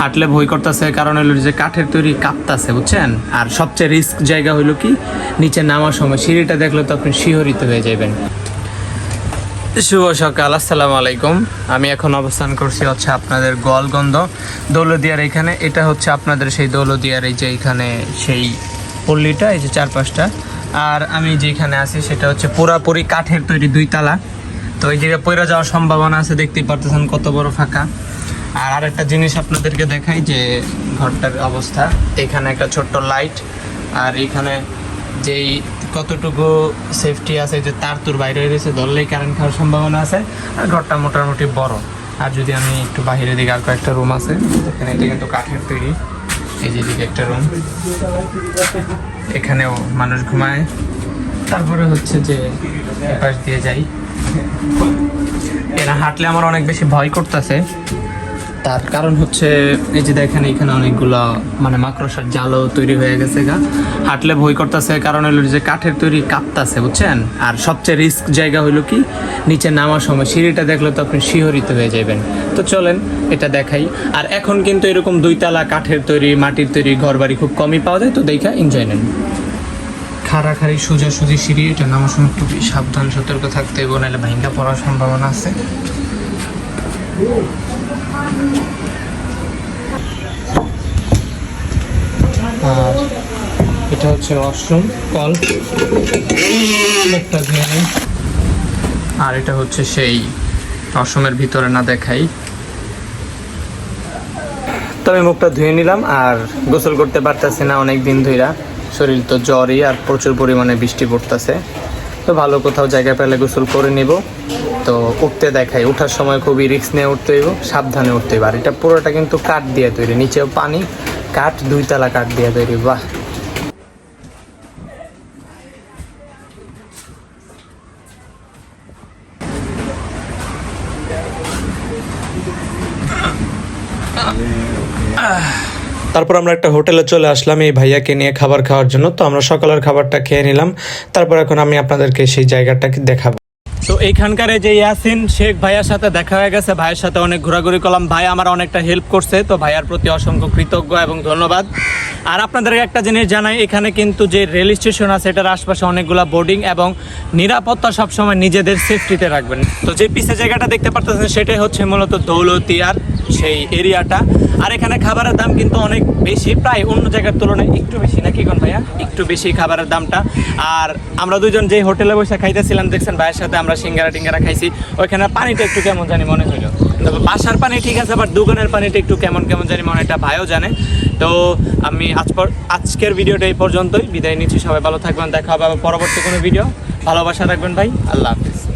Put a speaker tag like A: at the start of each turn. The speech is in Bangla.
A: হাঁটলে ভয় করতেছে, কারণ হলো যে কাঠের তৈরি কাঁপতাছে বুঝছেন? আর সবচেয়ে রিস্ক জায়গা হলো কি? নিচে নামার সময় সিঁড়িটা দেখলে তো আপনি শিহরিত হয়ে যাবেন শুভ সকাল, আসসালামু আলাইকুম। আমি এখন অবস্থান করছি হচ্ছে আপনাদের গোয়ালগন্ধ দৌলদিয়ার এখানে। এটা হচ্ছে আপনাদের সেই দৌলদিয়ার এই যে এখানে সেই পল্লীটা, এই যে চারপাশটা। আর আমি যেখানে আছি সেটা হচ্ছে পুরাপুরি কাঠের তৈরি দুই তালা তো এই জায়গায় পড়ে যাওয়ার সম্ভাবনা আছে, দেখতেই পারতেছেন কত বড় ফাঁকা। আর আরেকটা জিনিস আপনাদেরকে দেখাই যে ঘরটার অবস্থা। এখানে একটা ছোট্ট লাইট আর এখানে যেই কতটুকু সেফটি আছে যে তার তোর বাইরে রয়েছে ধরলেই কারেন্ট খাওয়ার সম্ভাবনা আছে, আর ঘরটা মোটামুটি বড়। আর যদি আমি একটু বাইরের দিকে আর কয়েকটা রুম আছে, এখানে এটা কিন্তু কাঠের তৈরি, এই যে দিকে একটা রুম এখানেও মানুষ ঘুমায়। তারপরে হচ্ছে যে এপাশ দিয়ে যাই। এরা হাঁটলে আমার অনেক বেশি ভয় করতেছে। তার কারণ হচ্ছে এই যে দেখেন এখানে অনেকগুলো মানে মাকড়সার জালও তৈরি হয়ে গেছে গা। হাঁটলে ভয় করতেছে, কারণ হলো যে কাঠের তৈরি কাঁপতাছে, বুঝছেন? আর সবচেয়ে রিস্ক জায়গা হলো কি? নিচে নামার সময় সিঁড়িটা দেখলে তো আপনি শিহরিত হয়ে যাবেন তো চলেন, এটা দেখাই। আর এখন কিন্তু এরকম দুইতলা কাঠের তৈরি, মাটির তৈরি ঘর বাড়ি খুব কমই পাওয়া যায়, তো দেখা এনজয় নেন। খাড়াখাড়ি, সোজাসুজি সিঁড়ি, এটা নামার সময় একটু সাবধান, সতর্ক থাকতে হবে নাহলে ভাঙ্গা পড়ার সম্ভাবনা আছে। আর এটা হচ্ছে ওয়াশরুম কল। মুখটা ধুয়ে আর এটা হচ্ছে সেই ওয়াশরুমের ভিতরে না দেখাই। তবে মুখটা ধুয়ে নিলাম আর গোসল করতে পারতেছি না অনেক দিন ধইরা। শরীর তো জ্বরই আর প্রচুর পরিমাণে বৃষ্টি পড়তেছে। তো ভালো কোথাও জায়গা পেলে গোসল করে নিব। তো উঠতে দেখাই ওঠার সময় খুবই রিস্ক নিয়ে উঠতে হইব, সাবধানে উঠতে হইব। আর এটা পুরোটা কিন্তু কাঠ দিয়ে তৈরি, নিচেও পানি, কাঠ দুইতলা কাঠ দিয়ে তৈরি, বাহ। তারপর আমরা একটা হোটেলে চলে আসলাম এই ভাইয়াকে নিয়ে খাবার খাওয়ার জন্য। তো আমরা সকালের খাবারটা খেয়ে নিলাম। তারপর এখন আমি আপনাদেরকে সেই জায়গাটাকে দেখাবো। তো এইখানকার যে ইয়াসিন শেখ ভাইয়ার সাথে দেখা হয়ে গেছে, ভাইয়ের সাথে অনেক ঘোরাঘুরি করলাম। ভাই আমার অনেকটা হেল্প করছে, তো ভাইয়ার প্রতি অসংখ্য কৃতজ্ঞ এবং ধন্যবাদ। আর আপনাদেরকে একটা জিনিস জানাই, এখানে কিন্তু যে রেল স্টেশন আছে, এটার আশপাশে অনেকগুলো বোর্ডিং এবং নিরাপত্তা সবসময় নিজেদের সেফটিতে রাখবেন। তো যে পিসে জায়গাটা দেখতে পারতেছেন, সেটাই হচ্ছে মূলত দৌলতিয়ার সেই এরিয়াটা। আর এখানে খাবারের দাম কিন্তু অনেক বেশি, প্রায় অন্য জায়গার তুলনায় একটু বেশি, নাকি কোন ভাইয়া? একটু বেশি খাবারের দামটা। আর আমরা দুজন যে হোটেলে বসে খাইতেছিলাম, দেখছেন ভাইয়ের সাথে আমরা সিঙ্গারা টিঙ্গারা খাইছি। ওইখানে পানিটা একটু কেমন জানি মনে হইল। তবে বাসার পানি ঠিক আছে বাট দোকানের পানিটা একটু কেমন কেমন জানি মনে এটা ভাইও জানে। তো আমি আজ পর আজকের ভিডিওটা এই পর্যন্তই। বিদায় নিচ্ছি, সবাই ভালো থাকবেন, দেখা হবে পরবর্তী কোনো ভিডিও। ভালোবাসা রাখবেন ভাই, আল্লাহ হাফিজ।